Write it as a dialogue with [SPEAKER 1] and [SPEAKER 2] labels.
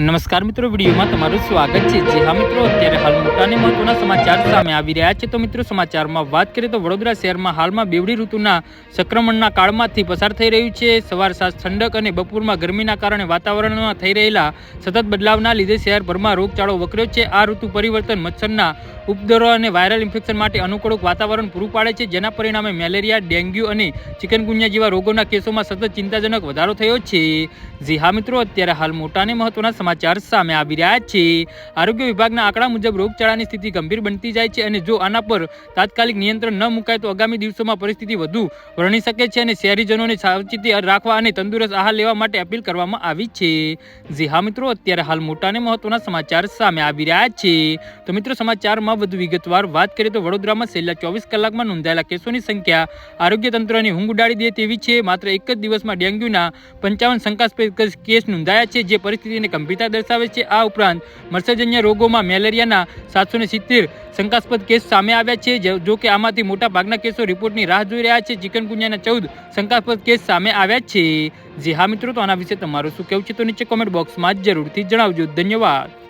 [SPEAKER 1] નમસ્કાર મિત્રો, વિડીયોમાં તમારું સ્વાગત છે. જે હા મિત્રો, અત્યારે હાલ મોટા અને મહત્વના સમાચાર સામે આવી રહ્યા છે. તો મિત્રો, સમાચારમાં વાત કરીએ તો વડોદરા શહેરમાં હાલમાં બેવડી ઋતુના સંક્રમણના કાળમાંથી પસાર થઈ રહ્યું છે. સવાર સાંજ ઠંડક અને બપોરમાં ગરમીના કારણે વાતાવરણમાં થઈ રહેલા સતત બદલાવના લીધે શહેરભરમાં રોગચાળો વકર્યો છે. આ ઋતુ પરિવર્તન મચ્છરના ઉપદ્રવ અને વાયરલ ઇન્ફેક્શન માટે અનુકૂળ વાતાવરણ પૂરું પાડે છે, જેના પરિણામે મેલેરિયા, ડેન્ગ્યુ અને ચિકનગુનિયા જેવા રોગોના કેસોમાં સતત ચિંતાજનક વધારો થયો છે. જી હા મિત્રો, અત્યારે હાલ મોટા અને મહત્વના સમાચાર સામે આવી રહ્યા છે. આરોગ્ય વિભાગના આંકડા મુજબ રોગચાળાની સ્થિતિ ગંભીર બનતી જાય છે અને જો આના પર તાત્કાલિક નિયંત્રણ ન મુકાય તો આગામી દિવસોમાં પરિસ્થિતિ વધુ વર્ણી શકે છે અને શહેરીજનોને સાવચેતી રાખવા અને તંદુરસ્ત આહાર લેવા માટે અપીલ કરવામાં આવી છે. જી હા મિત્રો, અત્યારે હાલ મોટા અને મહત્વના સમાચાર સામે આવી રહ્યા છે. તો મિત્રો, સમાચારમાં વધુ વિગતવાર વાત કરીએ તો વડોદરામાં છેલ્લા ચોવીસ કલાકમાં નોંધાયેલા કેસોની સંખ્યા આરોગ્ય તંત્રની ઊંઘ ઉડાડી દે તેવી છે. માત્ર એક જ દિવસમાં ડેન્ગ્યુના પંચાવન શંકાસ્પદ કેસ નોંધાયા છે, જે પરિસ્થિતિને ગંભીરતા દર્શાવે છે. આ ઉપરાંત મચ્છરજન્ય રોગોમાં મેલેરિયાના સાતસો સિત્તેર શંકાસ્પદ કેસ સામે આવ્યા છે, જો કે આમાંથી મોટા ભાગના કેસો રિપોર્ટની રાહ જોઈ રહ્યા છે. ચિકનગુનિયાના ચૌદ શંકાસ્પદ કેસ સામે આવ્યા છે. જી હા મિત્રો, તો આના વિશે તમારું શું કહેવું છે તો નીચે કોમેન્ટ બોક્સમાં જરૂરથી જણાવજો. ધન્યવાદ.